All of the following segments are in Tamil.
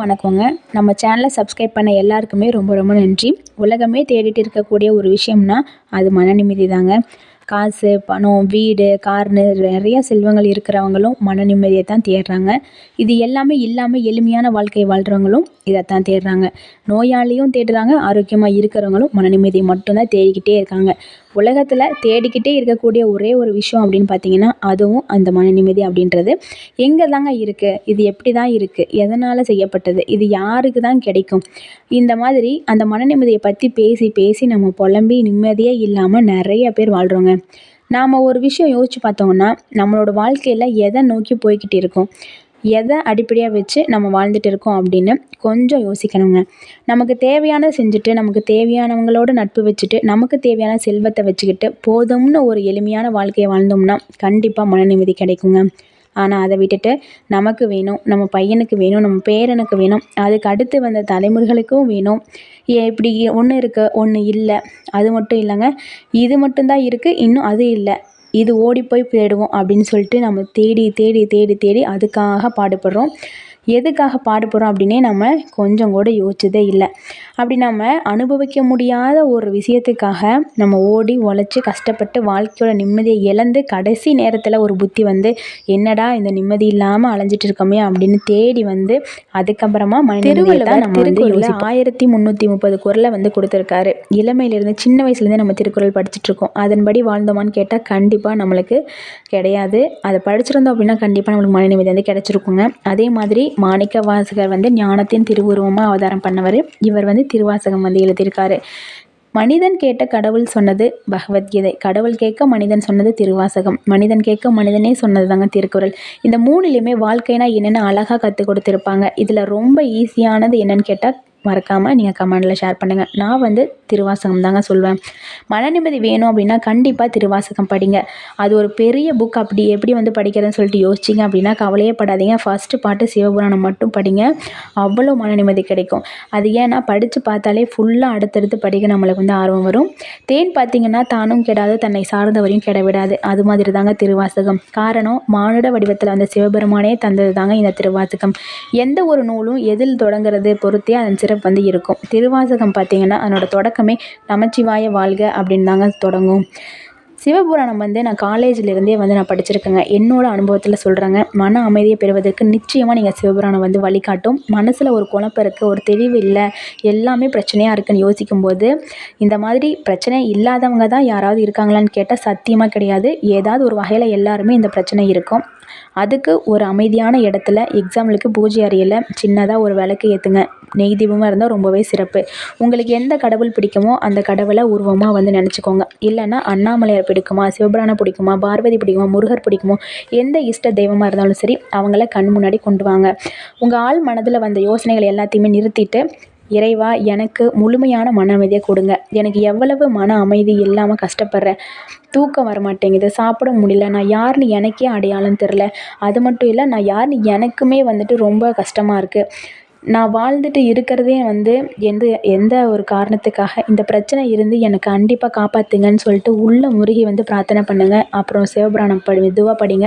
வணக்கங்க. நம்ம சேனலை சப்ஸ்கிரைப் பண்ண எல்லாருக்குமே ரொம்ப ரொம்ப நன்றி. உலகமே தேடிட்டு இருக்கக்கூடிய ஒரு விஷயம்னா அது மன நிம்மதி தாங்க. காசு பணம் வீடு கார்னு நிறையா செல்வங்கள் இருக்கிறவங்களும் மன நிம்மதியை தான் தேடுறாங்க. இது எல்லாமே இல்லாமல் எளிமையான வாழ்க்கை வாழ்கிறவங்களும் இதைத்தான் தேடுறாங்க. நோயாளியும் தேடுறாங்க ஆரோக்கியமாக இருக்கிறவங்களும் மன நிம்மதியை மட்டும்தான் தேடிக்கிட்டே இருக்காங்க. உலகத்தில் தேடிக்கிட்டே இருக்கக்கூடிய ஒரே ஒரு விஷயம் அப்படின்னு பார்த்தீங்கன்னா அதுவும் அந்த மன நிம்மதி அப்படின்றது. எங்கே தாங்க இருக்குது இது எப்படி தான் இருக்குது எதனால் செய்யப்பட்டது? இது யாருக்கு தான் கிடைக்கும்? இந்த மாதிரி அந்த மன நிம்மதியை பற்றி பேசி பேசி நம்ம புலம்பி நிம்மதியே இல்லாமல் நிறைய பேர் வாழ்கிறோங்க நாம் ஒரு விஷயம் யோசித்து பார்த்தோம்னா நம்மளோட வாழ்க்கையில் எதை நோக்கி போய்கிட்டு இருக்கோம்? எதை அடிப்படையாக வச்சு நம்ம வாழ்ந்துட்டு இருக்கோம் அப்படின்னு கொஞ்சம் யோசிக்கணுங்க. நமக்கு தேவையானதை செஞ்சுட்டு நமக்கு தேவையானவங்களோட நட்பு வச்சுட்டு நமக்கு தேவையான செல்வத்தை வச்சுக்கிட்டு போதும்னு ஒரு எளிமையான வாழ்க்கையை வாழ்ந்தோம்னா கண்டிப்பாக மன நிம்மதி கிடைக்குங்க. ஆனால் அதை விட்டுட்டு நமக்கு வேணும் நம்ம பையனுக்கு வேணும் நம்ம பேரனுக்கு வேணும் அதுக்கு அடுத்து வந்த தலைமுறைகளுக்கும் வேணும். இப்படி ஒன்று இருக்குது ஒன்று இல்லை அது மட்டும் இல்லைங்க. இது மட்டும்தான் இருக்குது இன்னும் அது இல்லை. இது ஓடி போய் தேடுவோம் அப்படின்னு சொல்லிட்டு நம்ம தேடி தேடி தேடி தேடி அதுக்காக பாடுபடுறோம். எதுக்காக பாடுபடுறோம் அப்படின்னே நம்ம கொஞ்சம் கூட யோசிச்சதே இல்லை. அப்படி நம்ம அனுபவிக்க முடியாத ஒரு விஷயத்துக்காக நம்ம ஓடி உழைச்சி கஷ்டப்பட்டு வாழ்க்கையோட நிம்மதியை இழந்து கடைசி நேரத்தில் ஒரு புத்தி வந்து என்னடா இந்த நிம்மதி இல்லாமல் அலைஞ்சிட்டு இருக்கோமே அப்படின்னு தேடி வந்து அதுக்கப்புறமா திருவள்ளுவர் நம்ம வந்து ஆயிரத்தி முந்நூற்றி முப்பது குரலை வந்து கொடுத்துருக்காரு. இளமையிலேருந்து சின்ன வயசுலேருந்தே நம்ம திருக்குறள் படிச்சுட்டு இருக்கோம். அதன்படி வாழ்ந்தோமான்னு கேட்டால் கண்டிப்பாக நம்மளுக்கு கிடையாது. அதை படிச்சிருந்தோம் அப்படின்னா கண்டிப்பாக நம்மளுக்கு மன நிம்மதி வந்து கிடச்சிருக்குங்க. அதே மாதிரி மாணிக்க வாசகர் வந்து ஞானத்தின் திருவுருவமாக அவதாரம் பண்ணவர். இவர் வந்து திருவாசகம் வந்து எழுதியிருக்காரு. மனிதன் கேட்ட கடவுள் சொன்னது பகவத்கீதை. கடவுள் கேட்க மனிதன் சொன்னது திருவாசகம். மனிதன் கேட்க மனிதனே சொன்னது தாங்க திருக்குறள். இந்த மூணுலேயுமே வாழ்க்கைனா என்னென்னு அழகாக கற்றுக் கொடுத்துருப்பாங்க. இதில் ரொம்ப ஈஸியானது என்னென்னு கேட்டால் மறக்காமல் நீங்கள் கமெண்டில் ஷேர் பண்ணுங்கள் நான் வந்து திருவாசகம் தாங்க சொல்வேன். மன நிம்மதி வேணும் அப்படின்னா கண்டிப்பாக திருவாசகம் படிங்க. அது ஒரு பெரிய புக் அப்படி எப்படி வந்து படிக்கிறதுன்னு சொல்லிட்டு யோசிச்சிங்க அப்படின்னா கவலையே படாதீங்க. ஃபஸ்ட்டு பாட்டு சிவபுராணம் மட்டும் படிங்க. அவ்வளோ மன நிம்மதி கிடைக்கும். அது ஏன்னா படித்து பார்த்தாலே ஃபுல்லாக அடுத்தடுத்து படிக்க நம்மளுக்கு வந்து ஆர்வம் வரும். தேன் பார்த்திங்கன்னா தானும் கெடாது தன்னை சார்ந்தவரையும் கெட விடாது. அது மாதிரி தாங்க திருவாசகம். காரணம் மானுட வடிவத்தில் அந்த சிவபெருமானே தந்தது தாங்க இந்த திருவாசகம். எந்த ஒரு நூலும் எதில் தொடங்குறது பொறுத்தே அதன் சிறப்பு வந்து இருக்கும். திருவாசகம் பார்த்திங்கன்னா அதனோட தொடக்கமே நமச்சிவாய வாழ்க அப்படின்னு தாங்க தொடங்கும். சிவபுராணம் வந்து நான் காலேஜிலேருந்தே வந்து நான் படிச்சிருக்கேங்க. என்னோடய அனுபவத்தில் சொல்கிறேங்க மன அமைதியை பெறுவதற்கு நிச்சயமாக நீங்கள் சிவபுராணம் வந்து வழிகாட்டும். மனசில் ஒரு குழப்பம் இருக்குது ஒரு தெளிவு இல்லை எல்லாமே பிரச்சனையாக இருக்குன்னு யோசிக்கும்போது இந்த மாதிரி பிரச்சனை இல்லாதவங்க தான் யாராவது இருக்காங்களான்னு கேட்டால் சத்தியமாக கிடையாது. ஏதாவது ஒரு வகையில் எல்லாருமே இந்த பிரச்சனை இருக்கும். அதுக்கு ஒரு அமைதியான இடத்துல எக்ஸாம்பிளுக்கு பூஜை அறையில் சின்னதாக ஒரு விளக்கு ஏற்றுங்க நெய் தீபமாக இருந்தால் ரொம்பவே சிறப்பு. உங்களுக்கு எந்த கடவுள் பிடிக்குமோ அந்த கடவுளை உருவமாக வந்து நினச்சிக்கோங்க. இல்லைன்னா அண்ணாமலையார் பிடிக்குமா சிவபிராணம் பிடிக்குமா பார்வதி பிடிக்குமா முருகர் பிடிக்குமோ எந்த இஷ்ட தெய்வமாக இருந்தாலும் சரி அவங்கள கண் முன்னாடி கொண்டு வாங்க. உங்கள் ஆள் மனதில் வந்த யோசனைகள் எல்லாத்தையுமே நிறுத்திட்டு இறைவா எனக்கு முழுமையான மன அமைதியை கொடுங்க. எனக்கு எவ்வளவு மன அமைதி இல்லாமல் கஷ்டப்படுறேன் தூக்கம் வர மாட்டேங்குது சாப்பிட முடியல. நான் யாருன்னு எனக்கே அடையாளம் தெரில அது மட்டும் இல்லை நான் யாருன்னு எனக்குமே வந்துட்டு ரொம்ப கஷ்டமாக இருக்குது நான் வாழ்ந்துட்டு இருக்கிறதே வந்து எந்த எந்த ஒரு காரணத்துக்காக இந்த பிரச்சனை இருந்து எனக்கு கண்டிப்பாக காப்பாற்றுங்கன்னு சொல்லிட்டு உள்ளே முருகி வந்து பிரார்த்தனை பண்ணுங்கள் அப்புறம் சிவபுராணம் படி மெதுவாக படிங்க.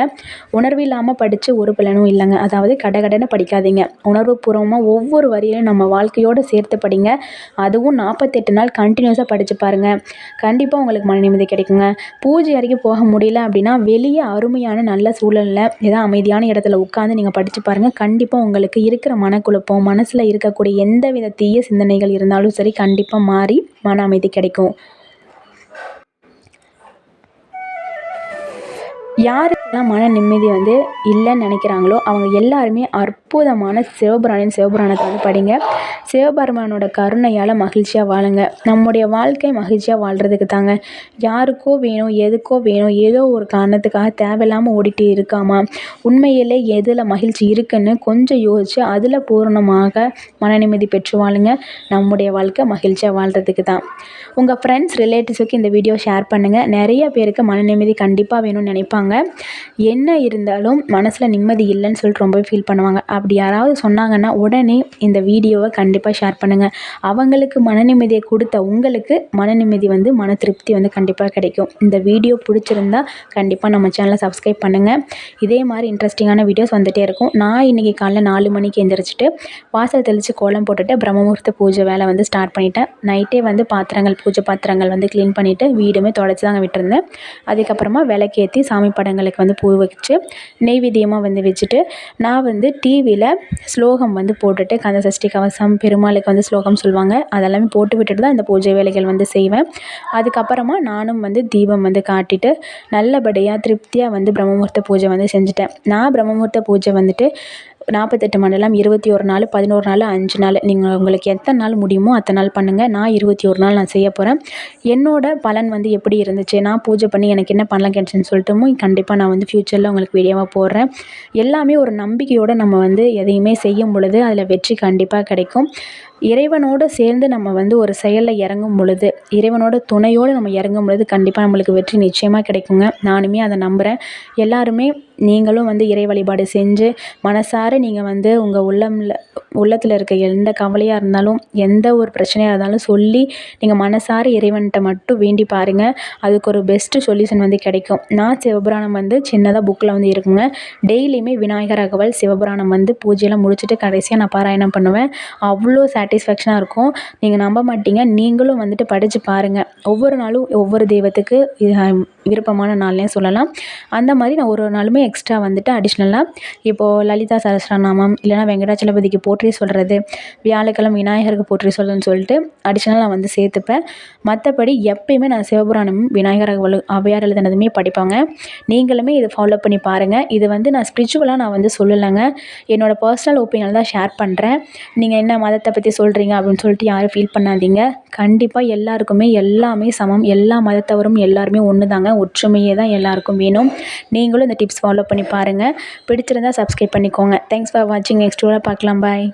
உணர்வு இல்லாமல் படித்து ஒரு பலனும் இல்லைங்க. அதாவது கடகடன்னு படிக்காதீங்க. உணர்வு பூர்வமாக ஒவ்வொரு வரியிலும் நம்ம வாழ்க்கையோடு சேர்த்து படிங்க. அதுவும் நாற்பத்தெட்டு நாள் கண்டினியூஸாக படித்து பாருங்கள் கண்டிப்பாக உங்களுக்கு மன நிம்மதி கிடைக்குங்க. பூஜை வரைக்கும் போக முடியல அப்படின்னா வெளியே அருமையான நல்ல சூழலில் ஏதாவது அமைதியான இடத்துல உட்காந்து நீங்கள் படித்து பாருங்கள் கண்டிப்பாக உங்களுக்கு இருக்கிற மனக்குழப்பம் மனசில் இருக்கக்கூடிய எந்த வித தீய சிந்தனைகள் இருந்தாலும் சரி கண்டிப்பாக மாறி மன அமைதி கிடைக்கும். யாருக்கெல்லாம் மன நிம்மதி வந்து இல்லைன்னு நினைக்கிறாங்களோ அவங்க எல்லாருமே அற்புதமான சிவபுராணின் சிவபுராணத்தை வந்து படிங்க. சிவபெருமானோட கருணையால் மகிழ்ச்சியாக வாழுங்க. நம்முடைய வாழ்க்கை மகிழ்ச்சியாக வாழ்கிறதுக்கு தாங்க. யாருக்கோ வேணும் எதுக்கோ வேணும் ஏதோ ஒரு காரணத்துக்காக தேவையில்லாமல் ஓடிட்டு இருக்காமா? உண்மையிலே எதில் மகிழ்ச்சி இருக்குன்னு கொஞ்சம் யோசித்து அதில் பூரணமாக மன நிம்மதி பெற்று வாழுங்க. நம்முடைய வாழ்க்கை மகிழ்ச்சியாக வாழ்கிறதுக்கு தான். உங்கள் ஃப்ரெண்ட்ஸ் ரிலேட்டிவ்ஸுக்கு இந்த வீடியோ ஷேர் பண்ணுங்கள் நிறைய பேருக்கு மன நிம்மதி கண்டிப்பாக வேணும்னு நினைப்பாங்க. சொல்லுவாங்க. என்ன இருந்தாலும் மனசில் நிம்மதி இல்லைன்னு சொல்லிட்டு ரொம்ப ஃபீல் பண்ணுவாங்க. அப்படி யாராவது சொன்னாங்கன்னா உடனே இந்த வீடியோவை கண்டிப்பாக ஷேர் பண்ணுங்கள் அவங்களுக்கு மன நிம்மதியை கொடுத்த உங்களுக்கு மன நிம்மதி வந்து மன திருப்தி வந்து கண்டிப்பாக கிடைக்கும். இந்த வீடியோ பிடிச்சிருந்தா கண்டிப்பாக நம்ம சேனலை சப்ஸ்கிரைப் பண்ணுங்கள் இதே மாதிரி இன்ட்ரெஸ்டிங்கான வீடியோஸ் வந்துகிட்டே இருக்கும். நான் இன்றைக்கி காலைல நாலு மணிக்கு எந்திரிச்சிட்டு வாசல் தெளித்து கோலம் போட்டுட்டு பிரம்மமுகூர்த்த பூஜை வேலை வந்து ஸ்டார்ட் பண்ணிட்டேன். நைட்டே வந்து பாத்திரங்கள் பூஜை பாத்திரங்கள் வந்து க்ளீன் பண்ணிவிட்டு வீடுமே தொடச்சி தாங்க விட்டுருந்தேன். அதுக்கப்புறமா விளக்கேற்றி சாமி படங்களுக்கு வந்து பூ வச்சு நெய்வேத்தியமாக வந்து வச்சுட்டு நான் வந்து டிவியில் ஸ்லோகம் வந்து போட்டுட்டு கந்த சஷ்டி கவசம் பெருமாளுக்கு வந்து ஸ்லோகம் சொல்லுவாங்க. அதெல்லாமே போட்டு விட்டுட்டு தான் இந்த பூஜை வேலைகள் வந்து செய்வேன். அதுக்கப்புறமா நானும் வந்து தீபம் வந்து காட்டிட்டு நல்லபடியாக திருப்தியாக வந்து பிரம்மமுகூர்த்த பூஜை வந்து செஞ்சுட்டேன். நான் பிரம்மமுகூர்த்த பூஜை வந்துட்டு நாற்பத்தெட்டு மண்டலம் இருபத்தி ஒரு நாள் பதினோரு நாள் அஞ்சு நாள். நீங்கள் உங்களுக்கு எத்தனை நாள் முடியுமோ அத்தனை நாள் பண்ணுங்கள் நான் இருபத்தி ஒரு நாள் நான் செய்ய போகிறேன் என்னோட பலன் வந்து எப்படி இருந்துச்சு? நான் பூஜை பண்ணி எனக்கு என்ன பலன் கிடச்சின்னு சொல்லிட்டுமோ கண்டிப்பாக நான் வந்து ஃப்யூச்சரில் உங்களுக்கு வீடியோவாக போடுறேன். எல்லாமே ஒரு நம்பிக்கையோடு நம்ம வந்து எதையுமே செய்யும் பொழுது அதில் வெற்றி கண்டிப்பாக கிடைக்கும். இறைவனோடு சேர்ந்து நம்ம வந்து ஒரு செயலில் இறங்கும் பொழுது இறைவனோட துணையோடு நம்ம இறங்கும் பொழுது கண்டிப்பாக நம்மளுக்கு வெற்றி நிச்சயமாக கிடைக்குங்க. நானுமே அதை நம்புகிறேன் எல்லாருமே நீங்களும் வந்து இறை வழிபாடு செஞ்சு மனசார நீங்கள் வந்து உங்கள் உள்ளம்ல உள்ளத்தில் இருக்க எந்த கவலையாக இருந்தாலும் எந்த ஒரு பிரச்சனையாக இருந்தாலும் சொல்லி நீங்கள் மனசார இறைவன்கிட்ட மட்டும் வேண்டி பாருங்கள் அதுக்கு ஒரு பெஸ்ட்டு சொல்யூஷன் வந்து கிடைக்கும். நான் சிவபுராணம் வந்து சின்னதாக புக்கில் வந்து இருக்குங்க. டெய்லியுமே விநாயகர் அகவல் சிவபுராணம் வந்து பூஜையெல்லாம் முடிச்சுட்டு கடைசியாக நான் பாராயணம் பண்ணுவேன். அவ்வளோ சாட்டிஸ்ஃபேக்ஷனாக இருக்கும். நீங்கள் நம்ப மாட்டீங்க. நீங்களும் வந்துட்டு படித்து பாருங்கள் ஒவ்வொரு நாளும் ஒவ்வொரு தெய்வத்துக்கு விருப்பமான நாள்னே சொல்லலாம். அந்த மாதிரி நான் ஒரு ஒரு நாளுமே எக்ஸ்ட்ரா வந்துட்டு அடிஷ்னலாக இப்போது லலிதா சஹஸ்ரநாமம் இல்லைனா வெங்கடாச்சலபதிக்கு போற்றி சொல்கிறது வியாழக்கிழமை விநாயகருக்கு போற்றி சொல்லுன்னு சொல்லிட்டு அடிஷ்னலாக நான் வந்து சேர்த்துப்பேன். மற்றபடி எப்பயுமே நான் சிவபுராணமும் விநாயகர் அகவல் ஔவையார் எழுதினதுமே படிப்பாங்க. நீங்களுமே இதை ஃபாலோ பண்ணி பாருங்கள் இது வந்து நான் ஸ்பிரிச்சுவலாக நான் வந்து சொல்லலைங்க. என்னோடய பர்சனல் ஒப்பீனியன் தான் ஷேர் பண்ணுறேன் நீங்கள் என்ன மதத்தை பற்றி சொல்கிறீங்க அப்படின்னு சொல்லிட்டு யாரும் ஃபீல் பண்ணாதீங்க. கண்டிப்பாக எல்லாருக்குமே எல்லாமே சமம். எல்லா மதத்தவரும் எல்லாருமே ஒன்று தாங்க ஒற்றுமையே தான் எல்லாருக்கும் வேணும். நீங்களும் இந்த டிப்ஸ் ஃபாலோ பண்ணி பாருங்கள் பிடிச்சிருந்தா சப்ஸ்கிரைப் பண்ணிக்கோங்க. தேங்க்ஸ் ஃபார் வாட்சிங் நெக்ஸ்ட் பார்க்கலாம். பாய்